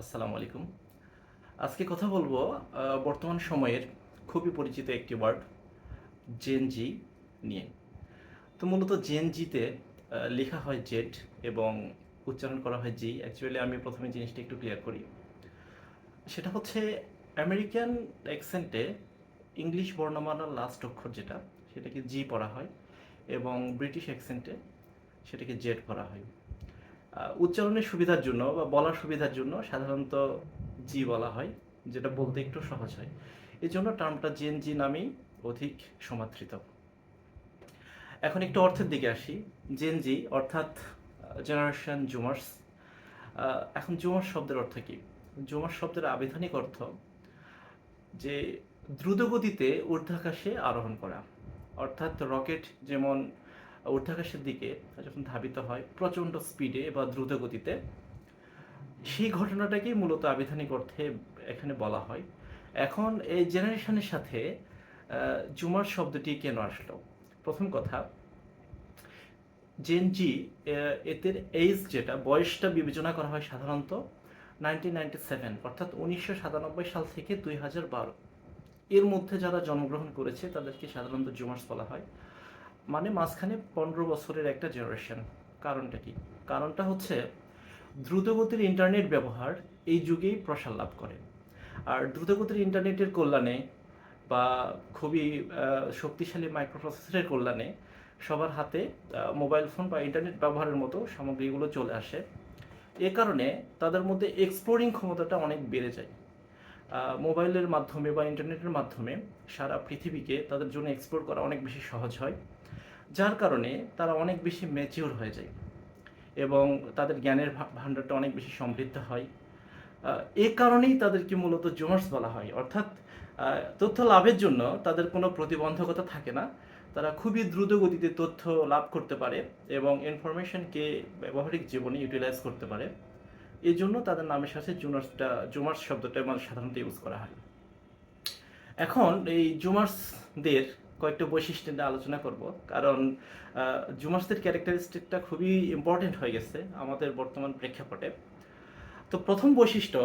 আসসালামু আলাইকুম। আজকে কথা বলব বর্তমান সময়ের খুবই পরিচিত একটি ওয়ার্ড জেনজি নিয়ে। তো মূলত জেনজিতে লেখা হয় জেড এবং উচ্চারণ করা হয় জি অ্যাকচুয়ালি আমি প্রথমে জিনিসটা একটু ক্লিয়ার করি। সেটা হচ্ছে আমেরিকান অ্যাকসেন্টে ইংলিশ বর্ণমালার লাস্ট অক্ষর যেটা, সেটাকে জি পড়া হয় এবং ব্রিটিশ অ্যাকসেন্টে সেটাকে জেড পড়া হয়। উচ্চারণের সুবিধার জন্য বা বলার সুবিধার জন্য সাধারণত জি বলা হয়, যেটা বলতে একটু সহজ হয়। এই জন্য টার্মটা জেন জি নামেই অধিক সমাদৃত। এখন একটু অর্থের দিকে আসি। জেন জি অর্থাৎ জেনারেশন জুমার্স এখন জুমার্স শব্দের অর্থ কি? জুমার্স শব্দের আবিধানিক অর্থ যে দ্রুতগতিতে ঊর্ধ্বাকাশে আরোহণ করা। অর্থাৎ রকেট যেমন ঊর্ধ্বাকাশের দিকে যখন ধাবিত হয় প্রচণ্ড স্পিডে বা দ্রুত গতিতে, সেই ঘটনাটাকেই মূলত আবিধানিক অর্থে এখানে বলা হয়। এখন এই জেনারেশনের সাথে জুমার শব্দটি কেন আসলো? প্রথম কথা জেন জি এদের এইজ যেটা, বয়সটা বিবেচনা করা হয় সাধারণত নাইনটিন নাইনটি অর্থাৎ উনিশশো সাতানব্বই সাল থেকে দুই হাজার বারো। এর মধ্যে যারা জন্মগ্রহণ করেছে, তাদেরকে সাধারণত জুমার্স বলা হয়। মানে মাঝখানে পনেরো বছরের একটা জেনারেশন কারণটা কি? কারণটা হচ্ছে দ্রুতগতির ইন্টারনেট ব্যবহার এই যুগেই প্রসার লাভ করে। আর দ্রুতগতির ইন্টারনেটের কল্যাণে বা খুবই শক্তিশালী মাইক্রোপ্রসেসরের কল্যাণে সবার হাতে মোবাইল ফোন বা ইন্টারনেট ব্যবহারের মতো সামগ্রীগুলো চলে আসে। এ কারণে তাদের মধ্যে এক্সপ্লোরিং ক্ষমতাটা অনেক বেড়ে যায়। মোবাইলের মাধ্যমে বা ইন্টারনেটের মাধ্যমে সারা পৃথিবীকে তাদের জন্য এক্সপ্লোর করা অনেক বেশি সহজ হয়। যার কারণে তারা অনেক বেশি ম্যাচিওর হয়ে যায় এবং তাদের জ্ঞানের ভাণ্ডারটা অনেক বেশি সমৃদ্ধ হয়। এ কারণেই তাদেরকে মূলত জোমার্স বলা হয়। অর্থাৎ তথ্য লাভের জন্য তাদের কোনো প্রতিবন্ধকতা থাকে না। তারা খুবই দ্রুত গতিতে তথ্য লাভ করতে পারে এবং ইনফরমেশনকে ব্যবহারিক জীবনে ইউটিলাইজ করতে পারে। এই জন্য তাদের নামের সাথে জুনার্সটা জুমার্স শব্দটা মানে সাধারণত ইউজ করা হয়। এখন এই জুমার্সদের কয়েকটা বৈশিষ্ট্য নিয়ে আলোচনা করব। কারণ আহ, জুমার্সদের ক্যারেক্টারিস্টিকটা খুবই ইম্পর্টেন্ট হয়ে গেছে আমাদের বর্তমান প্রেক্ষাপটে। তো প্রথম বৈশিষ্ট্য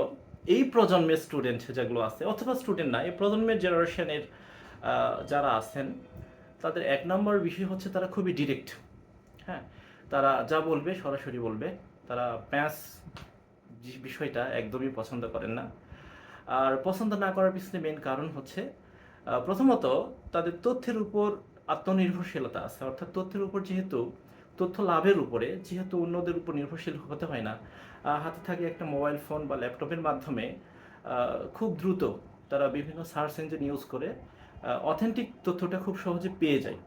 এই প্রজন্মের স্টুডেন্ট যেগুলো আছে অথবা স্টুডেন্ট না এই প্রজন্মের জেনারেশনের যারা আছেন তাদের এক নম্বর বিষয় হচ্ছে তারা খুবই ডিরেক্ট হ্যাঁ তারা যা বলবে সরাসরি বলবে। তারা প্যাঁচ বিষয়টা একদমই পছন্দ করেন না। আর পছন্দ না করার পিছনে মেন কারণ হচ্ছে প্রথমত তাদের তথ্যের উপর আত্মনির্ভরশীলতা আছে। অর্থাৎ তথ্যের উপর যেহেতু, তথ্য লাভের উপরে যেহেতু অন্যদের উপর নির্ভরশীল হতে হয় না হাতে থাকে একটা মোবাইল ফোন বা ল্যাপটপের মাধ্যমে খুব দ্রুত তারা বিভিন্ন সার্চ ইঞ্জিন ইউজ করে অথেন্টিক তথ্যটা খুব সহজে পেয়ে যায়।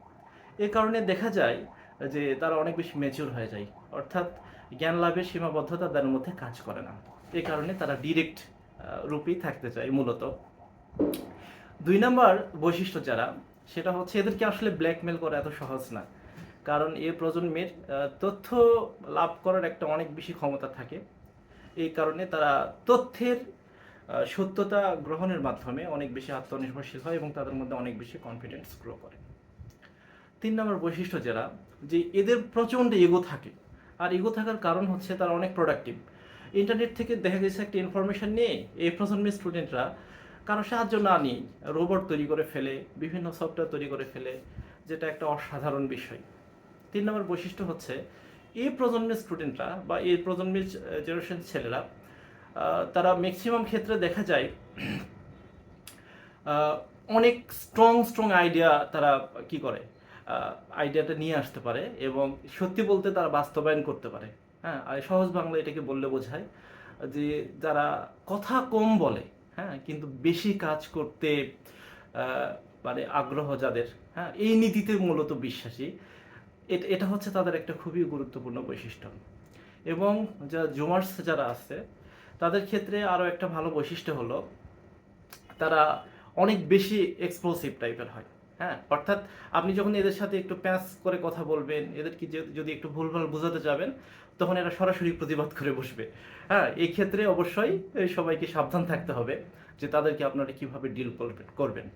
এ কারণে দেখা যায় যে তারা অনেক বেশি ম্যাচিওর হয়ে যায়। অর্থাৎ জ্ঞান লাভের সীমাবদ্ধতা তাদের মধ্যে কাজ করে না। এ কারণে তারা ডিরেক্ট রূপেই থাকতে চায় মূলত। দুই নাম্বার বৈশিষ্ট্য যারা, সেটা হচ্ছে এদেরকে আসলে ব্ল্যাকমেল করা এত সহজ না। কারণ এ প্রজন্মের তথ্য লাভ করার একটা অনেক বেশি ক্ষমতা থাকে। এই কারণে তারা তথ্যের সত্যতা গ্রহণের মাধ্যমে অনেক বেশি আত্মনির্ভরশীল হয় এবং তাদের মধ্যে অনেক বেশি কনফিডেন্স গ্রো করে। তিন নম্বর বৈশিষ্ট্য যারা, যে এদের প্রচণ্ড এগো থাকে। আর এগো থাকার কারণ হচ্ছে তারা অনেক প্রোডাক্টিভ ইন্টারনেট থেকে দেখা গেছে একটা ইনফরমেশন নিয়ে এই প্রজন্মের স্টুডেন্টরা কারও সাহায্য না নিয়ে রোবট তৈরি করে ফেলে, বিভিন্ন সফটওয়্যার তৈরি করে ফেলে, যেটা একটা অসাধারণ বিষয়। তিন নম্বর বৈশিষ্ট্য হচ্ছে, এই প্রজন্মের স্টুডেন্টরা বা এই প্রজন্মের জেনারেশন ছেলেরা তারা ম্যাক্সিমাম ক্ষেত্রে দেখা যায় অনেক স্ট্রং স্ট্রং আইডিয়া তারা কি করে? আইডিয়াটা নিয়ে আসতে পারে এবং সত্যি বলতে তারা বাস্তবায়ন করতে পারে। হ্যাঁ আর সহজ বাংলা এটাকে বললে বোঝায় যে যারা কথা কম বলে হ্যাঁ কিন্তু বেশি কাজ করতে মানে আগ্রহ যাদের হ্যাঁ এই নীতিতে মূলত বিশ্বাসী। এটা এটা হচ্ছে তাদের একটা খুবই গুরুত্বপূর্ণ বৈশিষ্ট্য। এবং যা জুমার্স যারা আছে, তাদের ক্ষেত্রে আরও একটা ভালো বৈশিষ্ট্য হলো, তারা অনেক বেশি এক্সপ্লোসিভ টাইপের হয়। হ্যাঁ অর্থাৎ আপনি যখন এদের সাথে একটু প্যাঁচ করে কথা বলবেন এদেরকে যদি একটু ভুলভাল বোঝাতে যাবেন, তখন এরা সরাসরি প্রতিবাদ করে বসবে। হ্যাঁ এই ক্ষেত্রে অবশ্যই সবাইকে সাবধান থাকতে হবে যে তাদেরকে আপনারা কীভাবে ডিল করবেন করবেন।